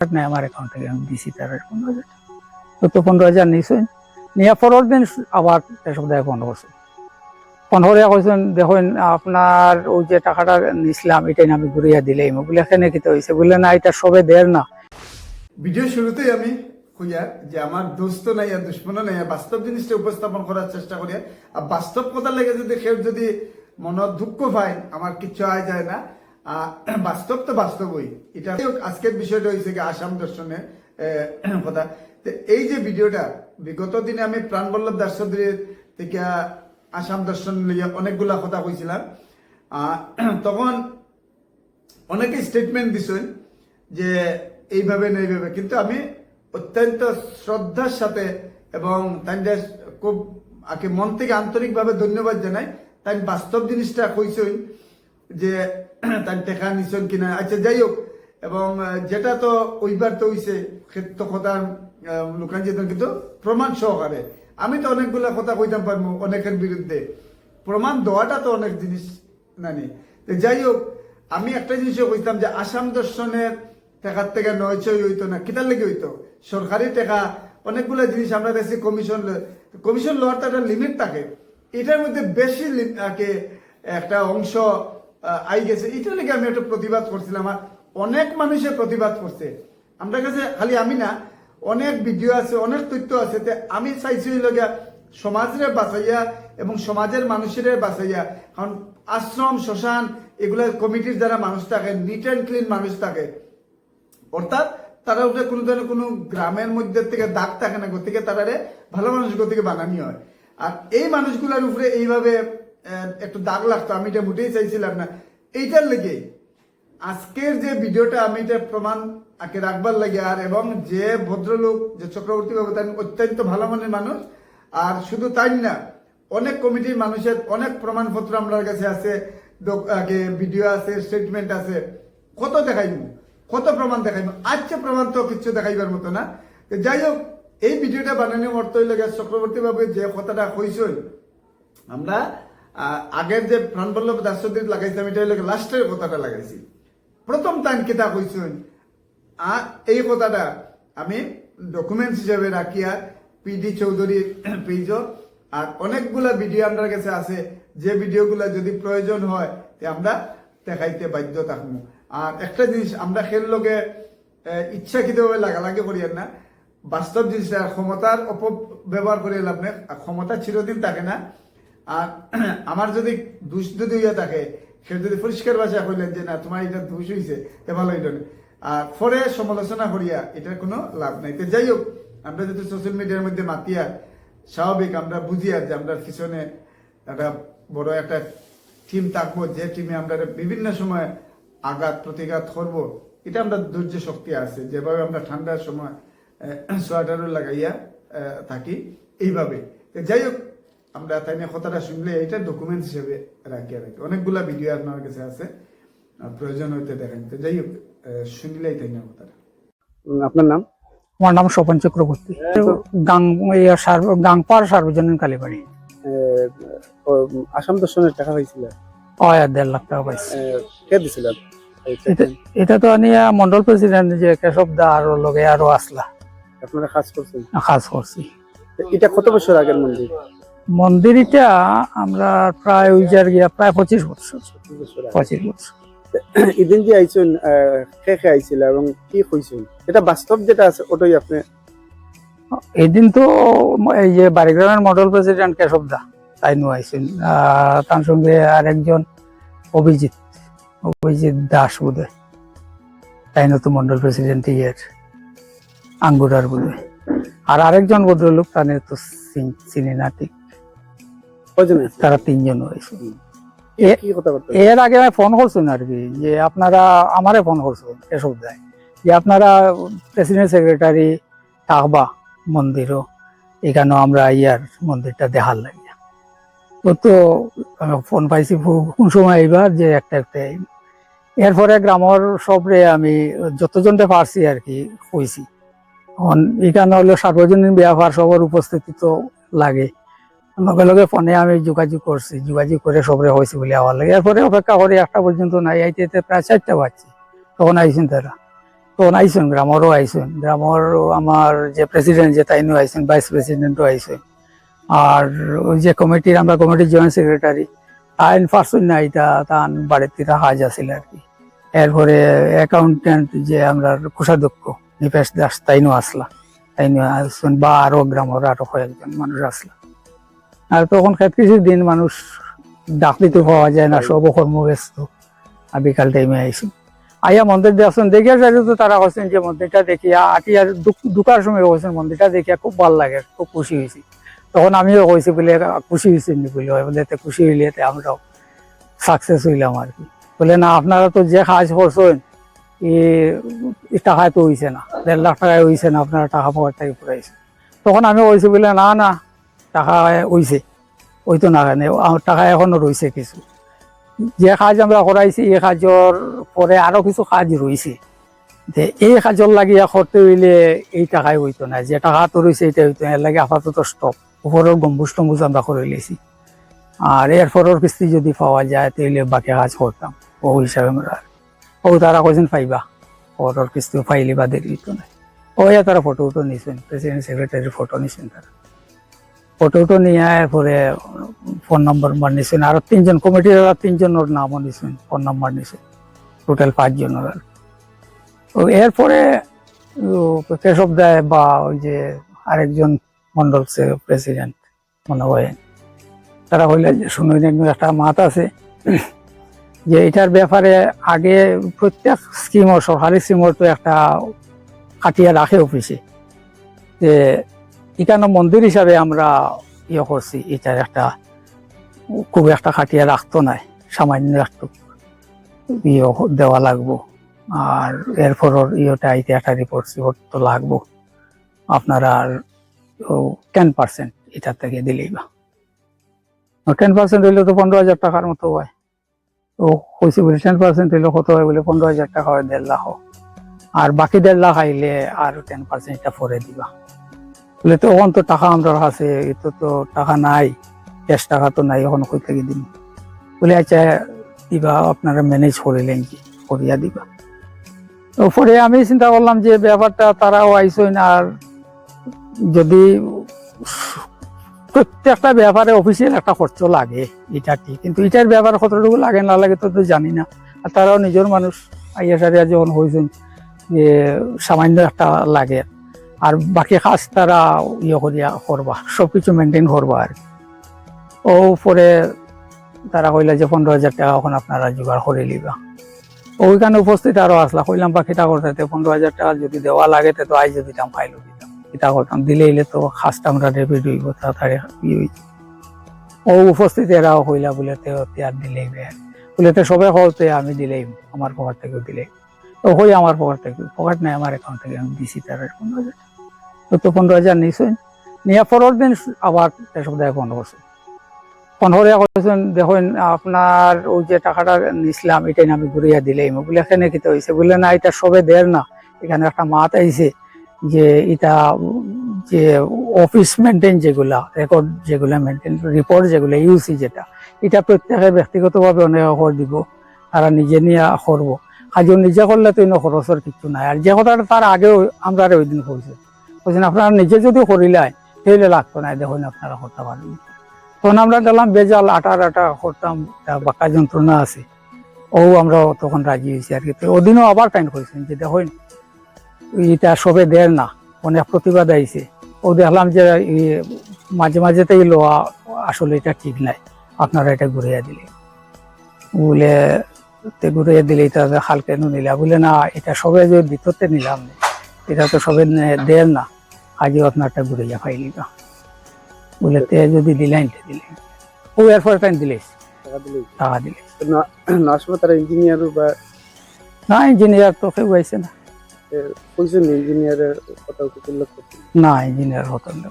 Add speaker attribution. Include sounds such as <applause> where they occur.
Speaker 1: নেই আমার অ্যাকাউন্ট থেকে আমি দিছি তার পনেরো হাজার তো তো পনেরো হাজার নিয়েছেন নিয়ে পরের দিন, আবার এসব দেয় ফোন করছে ফোন করে কইছেন দেখুন, আপনার ওই যে টাকাটা নিছিলাম এটাই আমি ঘুরিয়ে দিলে বলে এখানে কিতে হয়েছে? বললে, না, এটা সবে দের না।
Speaker 2: ভিডিও শুরুতেই আমি কইয়া যে আমার দোস্ত নাই আর দুশ্মন নাই বাস্তব জিনিসটা উপস্থাপন করার চেষ্টা করি আর বাস্তব কথা লেগে যদি কেউ যদি মনত দুঃখ পায়, আমার কিচ্ছু আয় যায় না। বাস্তব তো বাস্তবই। এটা আজকের বিষয়টা হয়েছে কি আসাম দর্শনের কথা। এই যে ভিডিওটা, বিগত দিনে আমি প্রাণবল্লভ দাস চৌধুরীর থেকে আসাম দর্শন লইয়া অনেকগুলা কথা কইছিলাম। তখন অনেকে স্টেটমেন্ট দিছেন যে এইভাবে না এইভাবে, কিন্তু আমি অত্যন্ত শ্রদ্ধার সাথে এবং তাদের খুব আগে মন থেকে আন্তরিকভাবে ধন্যবাদ জানাই। তাই বাস্তব জিনিসটা কইছেন যে তাই টেকা নিছেন কিনা। আচ্ছা যাই হোক এবং যেটা তো ওইবার তো হইছে, ক্ষেত্র কথা লোকান যেতেন কিন্তু প্রমাণ সহকারে। আমি তো অনেকগুলা কথা কইতাম পারব অনেকের বিরুদ্ধে। প্রমাণ দেওয়াটা তো অনেক জিনিস নানি। যাই হোক আমি একটা জিনিসও কইতাম যে আসাম দর্শনের টাকার থেকে নয় ছয় হইতো না। কিতার লেগে হইতো? সরকারি টাকা, অনেকগুলো জিনিস আমরা দেখছি কমিশন কমিশন লওয়ার তো একটা লিমিট থাকে। এটার মধ্যে বেশি একটা অংশ আই গেছে। এটার লেগে আমি একটা প্রতিবাদ করছিলাম আর অনেক মানুষের প্রতিবাদ করছে। আমরা কাছে খালি আমি না, অনেক ভিডিও আছে, অনেক তথ্য আছে তে আমি চাইছি লগিয়া সমাজের বাঁচাইয়া এবং সমাজের মানুষের বাঁচাইয়া। কারণ আশ্রম, শ্মশান, এগুলা কমিটির যারা মানুষ থাকে নিট অ্যান্ড ক্লিন মানুষ থাকে। অর্থাৎ তারা উপরে কোনো ধরনের কোনো গ্রামের মধ্যে থেকে দাগ থাকে না, গতিকে তারারে ভালো মানুষ গতিকে বানানি হয়। আর এই মানুষগুলোর উপরে এইভাবে একটু দাগ লাগতো, আমি এটা মোটেই চাইছিলাম না। এইটার লেগে আজকের যে ভিডিওটা আমি এটা প্রমাণ আগে রাখবার লাগে আর এবং যে ভদ্রলোক, যে চক্রবর্তী বাবু তাই অত্যন্ত ভালো মনের মানুষ, আর শুধু তাই না, অনেক কমিটির মানুষের অনেক প্রমাণপত্র আমার কাছে আছে আগে ভিডিও আছে স্টেটমেন্ট আছে। কত দেখাইব কত প্রমাণ দেখাইব আজকে প্রমাণ তো কিছু দেখাইবার মতো না। যাই হোক, এই ভিডিওটা বানানোর অর্থ লাগে চক্রবর্তী বাবু যে কথাটা কইসই আমরা আগের যে প্রাণবল্লভ দাসদের লাগাইছিলাম এটা হলো লাস্টের কথাটা লাগাইছি। প্রথম কেটা কইসুন আর এই কথাটা আমি ডকুমেন্টস হিসেবে রাখিয়া পিডি চৌধুরীর পেজ আর অনেকগুলা ভিডিও আমার কাছে আছে, যে ভিডিওগুলা যদি প্রয়োজন হয়, তে আমরা দেখাইতে বাধ্য থাকব। আর একটা জিনিস, আমরা খেল লোকে ইচ্ছাকৃতভাবে লাগালাগি করিয়েন না। বাস্তব জিনিসটা, ক্ষমতার অপব্যবহার করে লাভ নেই। ক্ষমতা চিরদিন থাকে না। আর <clears throat> আমার যদি দোষ যদি হইয়া থাকে, সে যদি পরিষ্কার ভাষা কইলেন যে, না, তোমার এটা দোষ হইছে, তে ভালো হইল আর পরে সমালোচনা করিয়া এটার কোনো লাভ নাই। তো যাই হোক, আমরা যদি সোশ্যাল মিডিয়ার মধ্যে মাতিয়া, স্বাভাবিক আমরা বুঝিয়া যে, আমরা পিছনে একটা বড় একটা টিম থাকব, যে টিমে আমরা বিভিন্ন সময় আঘাত, প্রতিঘাত করব, এটা আমরা ধৈর্য শক্তি আছে। যেভাবে আমরা ঠান্ডার সময় সোয়েটারও লাগাইয়া থাকি, এইভাবে। যাই হোক আমরা তাই নিয়ে কথাটা শুনলে এটা ডকুমেন্ট হিসেবে রাখিয়া রাখি অনেকগুলা ভিডিও আপনার কাছে আছে প্রয়োজন হইতে দেখেন। তো যাই হোক শুনলেই তাই না কথাটা।
Speaker 3: আপনার নাম?
Speaker 1: আমার নাম স্বপন চক্রবর্তী। গাং ইয়া সার্ব- গাংপাড় সার্বজনীন কালীবাড়ি।
Speaker 3: আসাম দর্শনের টাকা পাইছিল?
Speaker 1: হয় দেড় লাখ টাকা পাইছি।
Speaker 3: কে দিছিলেন এই
Speaker 1: এটা এটা তো আনিয়া মন্ডল প্রেসিডেন্ট যে কেশব দা আর লগে আরও আসলা।
Speaker 3: আপনারা কাজ করছেন?
Speaker 1: কাজ করছি।
Speaker 3: এটা কত বছর আগের মন্দির?
Speaker 1: মন্দির এটা আমরা প্রায় ওই যার গিয়া প্রায় পঁচিশ বছর।
Speaker 3: পঁচিশ বছর। এদিন যে আইছেন কে কে আইছিল এবং কি কইছেন এটা বাস্তব যেটা আছে ওটাই আপনি
Speaker 1: এদিন তো এই যে বাড়িগ্রামের মডেল প্রেসিডেন্ট কেশব দা তাই নিয়ে আইসেন তার সঙ্গে আরেকজন অভিজিৎ অভিজিৎ দাস বোধ তাই নতুন মন্ডল প্রেসিডেন্ট ইয়ের আঙ্গুরার বোধ আর আরেকজন ভদ্রলোক তাদের তো চিন- না ঠিক? তারা তিনজন হয়েছে এর আগে আমি ফোন করছেন আর কি যে আপনারা আমারে ফোন করছেন এসব দেয়। যে আপনারা প্রেসিডেন্ট সেক্রেটারি থাকবা মন্দিরও এখানেও আমরা ইয়ার মন্দিরটা দেখার লাগে তো তো ফোন পাইছি কোন সময় এইবার যে একটা একটা। এরপরে গ্রামের সবরে আমি যতজনটা পারছি আর কি কইছি। এখন এখানে হলো সার্বজনীন ব্যাপার সবার উপস্থিতি তো লাগে। লগে লগে ফোনে আমি যোগাযোগ করছি, যোগাযোগ করে সবরে হয়েছে বলে আমার লাগে। এরপরে অপেক্ষা করে, একটা পর্যন্ত নাই, আইতে আইতে প্রায় চারটা বাজছে। তখন আইছেন তারা। তখন আইসুন, গ্রামেরও আইসুন। গ্রামের আমার যে প্রেসিডেন্ট যে তাইনও আইসুন ভাইস প্রেসিডেন্টও আইসুন। আর ওই যে কমিটির আমরা কমিটির জয়েন্ট সেক্রেটারি আইন পারছুন না এটা তান বাড়িতে হাজ আছিল আর কি। এরপরে অ্যাকাউন্টেন্ট যে আমরা কোষাধ্যক্ষ, নিপেশ দাস তাইনও আসলা। তাইনও আসুন বা আরও গ্রামের আরও কয়েকজন মানুষ আসলা। আর তখন কিছু দিন মানুষ ডাক দিতে পাওয়া যায় না সব কর্মব্যস্ত আর বিকাল টাইমে আইসি। আইয়া মন্দির দেখছেন দেখিয়া যাই তো তারা কৈছেন যে মন্দিরটা দেখিয়া আটিয়ার ঢুকার সময় কৈছেন মন্দিরটা দেখিয়া খুব ভালো লাগে খুব খুশি হয়েছি। তখন আমিও কইছি বলে খুশি হয়েছি নি বলে বলে এতে খুশি হইলে এতে আমরাও সাকসেস হইলাম আর কি। বলে না আপনারা তো যে কাজ করছেন এ টাকায় তো হইছে না দেড় লাখ টাকায় হইছে না আপনারা টাকা পাওয়ার থেকে পুরাইছে তখন আমি কইছি বলে না না টাকা হইছে ওই তো না কেন টাকা এখনও রয়েছে কিছু। যে কাজ আমরা করাইছি এই কাজের পরে আরও কিছু কাজ রয়েছে যে এই কাজের লাগিয়া করতে হইলে এই টাকায় হইতো না যে টাকা তো রয়েছে এটা হইতো না এর লাগে আপাতত স্টপ উপরের গম্বুজ টম্বুজ আমরা করে লেছি। আর এরপরের কিস্তি যদি পাওয়া যায় তাহলে বাকি কাজ করতাম ও হিসাবে আমরা। ও তারা কজন পাইবা। পরের কিস্তি পাইলে বা দেরি হইতো না ওই তারা ফটো উটো নিছেন প্রেসিডেন্ট সেক্রেটারি ফটো নিছেন তারা ফটো উটো নিয়ে এরপরে ফোন নম্বর মান নিছেন। আর তিনজন, কমিটির আর তিনজনের নামও নিছেন, ফোন নাম্বার নিছেন। টোটাল পাঁচজনের আর তো এরপরে কেশব দেয় বা ওই যে আরেকজন মন্ডল প্রেসিডেন্ট মনে হয়। তারা হইলে শুনুন একটা মাত আছে, যে এটার ব্যাপারে আগে প্রত্যেক স্কিমর সরকারি স্কিমর তো একটা কাটিয়ে রাখে অফিসে যে এখানে মন্দির হিসাবে আমরা ইয়ে করছি, এটার একটা খুব একটা খাটিয়ে রাখতো নাই সামান্য একটু ইয়ে দেওয়া লাগবো। আর এরপর ইয়েটা আইতে একটা রিপোর্ট সিপোর্ট তো লাগবো। আপনারা টেন পার্সেন্ট এটার থেকে দিলেই বা। টেন পার্সেন্ট হইলে তো পনেরো হাজার টাকার মতো হয়। তো কইছি বলে টেন পার্সেন্ট হইলে কত হয়? বলে পনেরো হাজার টাকা হয়, দেড় লাখ। আর বাকি দেড় লাখ আইলে আর টেন পার্সেন্ট এটা পরে দিবা। বলে, তো ওখান তো টাকা আমরা কাছে এতো তো টাকা নাই, ক্যাশ টাকা তো নাই, এখন কই থেকে দিন বলে আচ্ছা দিবা, আপনারা ম্যানেজ করিলেন কি, করিয়া দিবা। পরে আমি চিন্তা করলাম যে, ব্যাপারটা তারাও আইসই না আর যদি প্রত্যেকটা ব্যাপারে অফিসিয়াল একটা খরচ লাগে, এটা ঠিক, কিন্তু এটার ব্যাপারে কতটুকু লাগে না লাগে তো তো জানি না। আর তারাও নিজের মানুষ, আইয়া সারিয়া যখন হয়েছেন যে, সামান্য একটা লাগে। আর বাকি কাজ তারা ইয়ে করিয়া করবা, সবকিছু মেনটেন করবা আর। ও পরে তারা কইলা যে পনেরো হাজার টাকা এখন আপনারা জোগাড় করে লিবা ওইখানে উপস্থিত আরও আসলা, কইলাম বা কিতা করতে পনেরো হাজার টাকা, যদি দেওয়া লাগে তো আই যদি দাম ফাইল দিতাম। কিতা করতাম, দিলে এলে তো খাসটা আমরা রেপিড হইব, তাড়াতাড়ি ই হইব। ও উপস্থিত এরাও কইলা বলে আর দিলেই বলে তে সবে হতে আমি দিলেই, আমার পকেট থেকে দিলেই। তো হই আমার পকেট থেকে? পকেট নাই, আমার অ্যাকাউন্ট থেকে আমি দিছি, তার পনেরো হাজার তো তো পনেরো হাজার নিশ্চয় নিয়ে পরের দিন আবার এসব দেয় ফোন করছে। ফোন করে দেখুন আপনার ওই যে টাকাটা নিছিলাম এটাই আমি ঘুরিয়া দিলে বলে এখানে কিতে হয়েছে? বলে না, এটা সবে দের না। এখানে একটা মাত আইছে যে, এটা যে অফিস মেনটেন যেগুলা রেকর্ড যেগুলা মেনটেন রিপোর্ট যেগুলা ইউসি যেটা, এটা প্রত্যেকে ব্যক্তিগতভাবে অনেক করে দিব। তারা নিজে নিয়ে করব। কাজও নিজে করলে তো খরচের কিছু নাই। আর যে কথাটা তার আগেও আমরা ওই দিন কইছে। বলছেন আপনারা নিজে যদি করিলাই তাহলে লাগতো না, দেখুন আপনারা করতে পারবেন তখন আমরা গেলাম বেজাল আটার আটা করতাম বাঁকা যন্ত্রণা আছে। ও আমরা তখন রাজি হয়েছি আর কি। তো ওদিনও আবার কাইন করেছেন যে, দেখুন, এটা সবে দেয় না, অনেক প্রতিবাদ আইছে। ও দেখলাম যে মাঝে মাঝে তো এই লোয়া আসলে এটা ঠিক নাই, আপনারা এটা ঘুরিয়ে দিলে বলে ঘুরিয়ে দিলে এটা হাল কেন নিলা বলে, না, এটা সবে যে ভিতরতে নিলাম। না এটা তো সবে নে- দেন না। আজও আপনারটা ফাইলি তো বলে তে যদি দিলেন দিলে। দিলেন ও এরপর টাইম দিলে।
Speaker 3: টাকা
Speaker 1: দিলে।
Speaker 3: নাশপাতার তারা ইঞ্জিনিয়ার বা
Speaker 1: না ইঞ্জিনিয়ার তো কেউ আইছে না।
Speaker 3: কইছেন ইঞ্জিনিয়ারের কথা উল্লেখ করছেন?
Speaker 1: না ইঞ্জিনিয়ার হতো না।